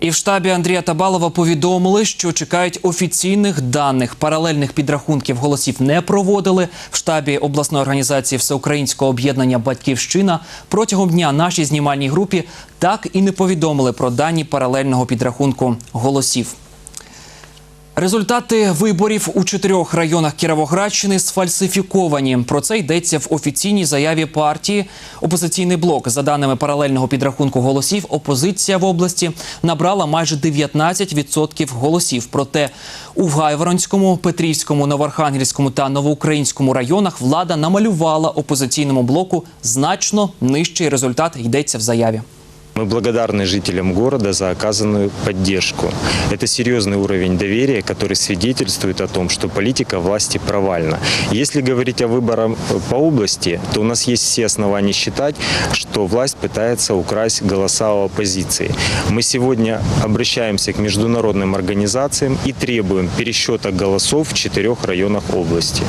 І в штабі Андрія Табалова повідомили, що чекають офіційних даних. Паралельних підрахунків голосів не проводили. В штабі обласної організації Всеукраїнського об'єднання Батьківщина протягом дня нашій знімальній групі так і не повідомили про дані паралельного підрахунку голосів. Результати виборів у чотирьох районах Кіровоградщини сфальсифіковані. Про це йдеться в офіційній заяві партії. Опозиційний блок, за даними паралельного підрахунку голосів, опозиція в області набрала майже 19% голосів. Проте у Гайворонському, Петрівському, Новоархангельському та Новоукраїнському районах влада намалювала опозиційному блоку значно нижчий результат. Йдеться в заяві. Мы благодарны жителям города за оказанную поддержку. Это серьезный уровень доверия, который свидетельствует о том, что политика власти провальна. Если говорить о выборах по области, то у нас есть все основания считать, что власть пытается украсть голоса у оппозиции. Мы сегодня обращаемся к международным организациям и требуем пересчета голосов в четырех районах области.